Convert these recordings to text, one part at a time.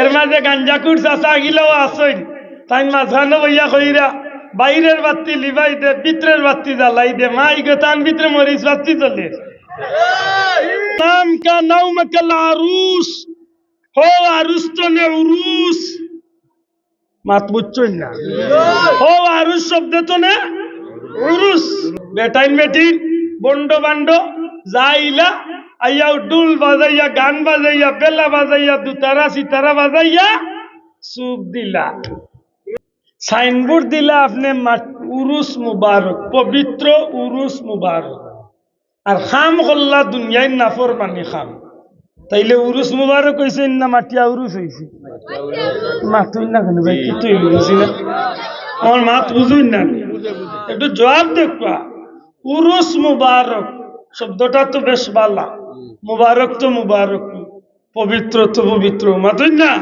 এর মাঝে গাঞ্জা কুর চাষা গিলেও আসইন তাই মাঝখানে বইয়া কইরা বাইরের বাতি লিবাই দে, ভিতরের বাতি জ্বালাই দে। মা ইগো তান ভিতরে মরিস বাতি চলে নাম আরুস। তো নে মাত না? তো নে? বন্ড বান্ড যাইলা আইয়া ডুল বাজাইয়া, গান বাজাইয়া, বেলা বাজাইয়া দুতারা সিতারা বাজাইয়া সুপ দিলা। সাইনবোর্ড দিলা আপনি উরুস মুবারক, পবিত্র উরুস মুবারক। আর খাম কল্লা দুনিয়ায় নাফর মানি খাম। তাইলে উরুস মুবারক হয়েছে না মাটিয়া উরুস হয়েছে মাতুই না কেন ভাই? কি তুই বুঝি না আমার মাত বুঝুই না একটু জবাব দেখবা। উরুস মুবারক শব্দটা তো বেশ বালা। মুবারক তো মুবারক, পবিত্র তো পবিত্র মাতুই না?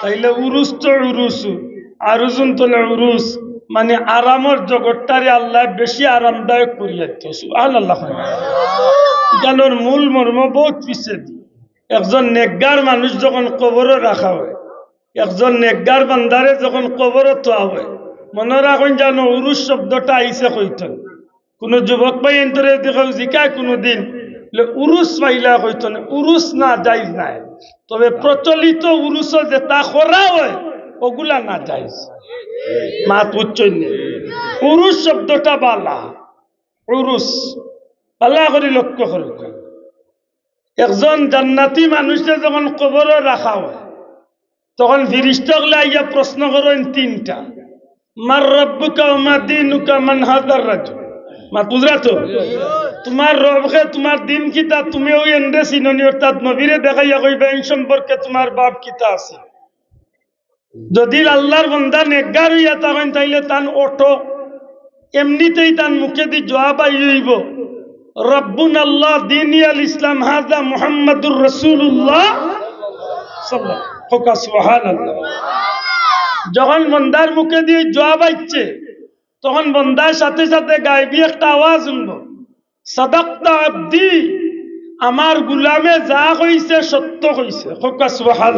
তাইলে উরুস তো উরুস, আরুজুন তোলে উরুস মানে আরামর জগৎটারে আল্লাহ বেশি আরামদায়ক করিয়া আল্লাহ মূল মর্ম বহুত পিছিয়ে দি। একজন নেকগার মানুষ যখন কবরে রাখা হয়, একজন নেকগার বান্দারে যখন কবরে তোয়া হয়, মনে রাখুন জানো উরুস শব্দটা আইসে কইতেন। কোনো যুবক ভাই এন্তরে দেখো জিকায় কোনো দিন বলে, উরুস পাইলা কইতেন উরুস না যাইজ নাই। তবে প্রচলিত উরুস যেটা করা হয় ওগুলা না যাইজ। মাত উচ্চই নেই উরুস শব্দটা বালা। উরুস পাল্লা করে লক্ষ্য করুক একজন জান্নাতি মানুষের যখন কবরে রাখা হয় তখন ফিরিস্টকলে আইয়া প্রশ্ন করেন তিনটা। মার রব্বুকা মা দিনুকা মান হাজার রাজু মা বুঝরা তো তোমার রবকে, তোমার দিন কিতা তুমি ওই এন্ডে চিননি, অর্থাৎ নবীরে দেখাইয়া কইবে, এই সম্পর্কে তোমার বাপ কিতা আছে? যদি আল্লাহর বন্দা নেগার হইয়া তখন তাইলে তান অটো, এমনিতেই তার মুখে দি জবাব আইব রব্বুন আল্লাহ, দিন আল ইসলাম হাজা মুহাম্মাদুর রসুল্লাহ যখন বন্দার মুখে দিয়ে জবাব আইচ্ছে তখন বন্দার সাথে সাথে গাইবি একটা আওয়াজ শুনব। সদক্তা আব্দি, আমার গুলামে যা কইছে সত্য সুহান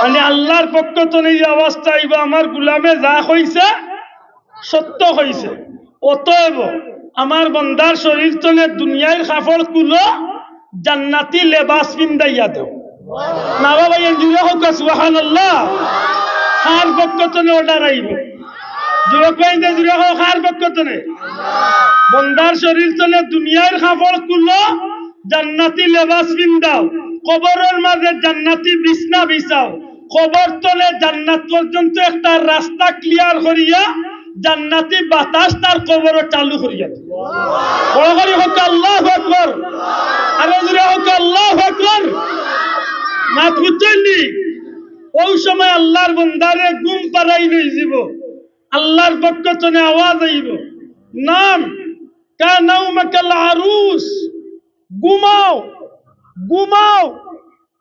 মানে আল্লাহর পক্ষ তো এই আওয়াজটা আইব, আমার গুলামে যা কইছে সত্য হইছে অতএব আমার বন্দার শরীর তলে দুনিয়ার কাপড় কুলো জান্নাতি লেবাস পিন্দাইয়া দেও। না বাবা জুড়ে হোক আল্লাহ খার পক্ষ তলে অর্ডার আইব। যুবক জুড়ে হোক খার পক্ষ তলে বন্দার শরীর তলে দুনিয়ার কাপড় কুলো, জান্নাতি লেবাস পিন্দাও কবরের মাঝে জান্নাতি বিছনা বিছাও। কবর তলে জান্নাত পর্যন্ত একটা রাস্তা ক্লিয়ার করিয়া জান্নাতি বাতাস তার কবর চালু করিয়া বড় মাত বুঝলি ওই সময় আল্লাহর বন্দারে গুম পারাই লই যাব আল্লাহর পক্ষ তনে আওয়াজ আইব নাম কা নাউমাকাল আরুস ঘুমাও ঘুমাও।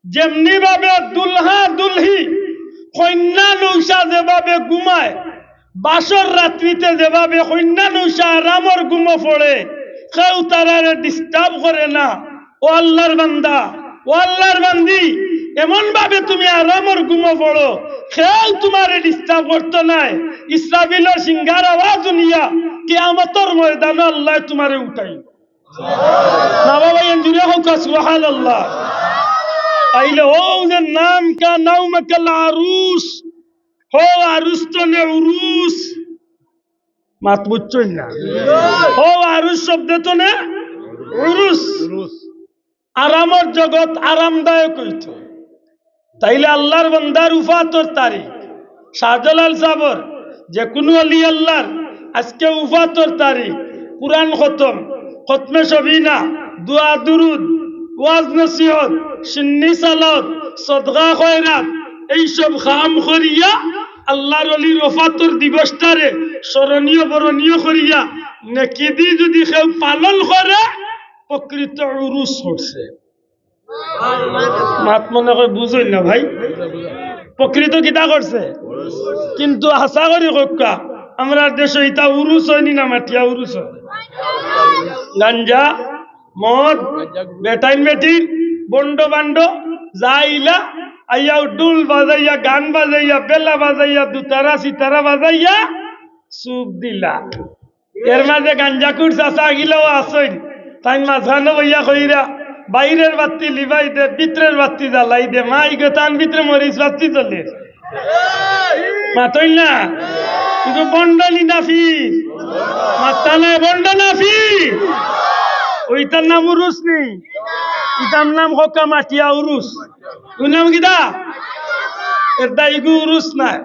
যেমনি ভাবে দুলহা, দুলহি কন্যা নৌসা যেভাবে ঘুমায়, বাসর রাত্রিতে যেভাবে কন্যা নৌসা আরামর ঘুমো পড়ে, কেউ তারারে ডিস্টার্ব করে না। ও আল্লাহর বান্দা, ও আল্লাহর বান্দি। এমন ভাবে তুমি আরামর ঘুমো পড়ো। কেউ তোমারে ডিস্টার্ব করতো নাই। ইসরাবিলের সিঙ্গার আওয়াজ শুনিয়া কেয়ামতর ময়দান আল্লাহ তোমারে উঠাই না বাবা এনজুরে হোক সুহান আল্লাহ তাইলে ও যে নাম কা নাম কাল আরুস। হো আরুস তো নে উরুস। মাত বুঝছই না? হো আরুস শব্দ তো নে? উরুস। আরামর জগৎ আরামদায়ক হইত। তাইলে আল্লাহর বন্দার উফাতর তারিখ। শাহজালাল সাবর, যে কোনো আলি আল্লাহর, আজকে উফাতর তারিখ। কুরআন খতম, খতমে সবিনা দুয়া, দুরুদ, ওয়াজ, নসিহত, সিন্নি, সালত সদগা খয়রাত, এইসব খাম করিয়া আল্লাহর অলির ওফাতর দিবসটারে স্মরণীয়, বরণীয় করিয়া যদি কেউ পালন করে, প্রকৃত উরুস হচ্ছে। মাত মনে করে বুঝই না ভাই। প্রকৃত কিতা করছে। কিন্তু আশা করি কক্কা, আমরা দেশে ইতা উরুস হয়নি না, মাটিয়া উরুস হয়। গাঞ্জা, মদ বেটাইন বেটিন বন্ড বান্ড যাইলা আইয়া ডুল বাজাইয়া, গান বাজাইয়া, বেলা বাজাইয়া, দুতারা সিতারা বাজাইয়া সুপ দিলা। এর মাঝে গাঞ্জা কুর চাষা গিলাও আসইন তাই মাঝানো বইয়া কইরা বাইরের বাতি লিবাই দে, ভিতরের বাতি জ্বালাই দে। মা ইগো তান ভিতরে মরিস বাতি চলে মাতই না? কিন্তু বন্ডলি নাফি। মাত্তা নাই বন্ড নাফি। ওইটার নাম উরুস নেই ইটার নাম হকা মাটিয়া উরুস। ওই নাম এর দা? ইগু উরুস নাই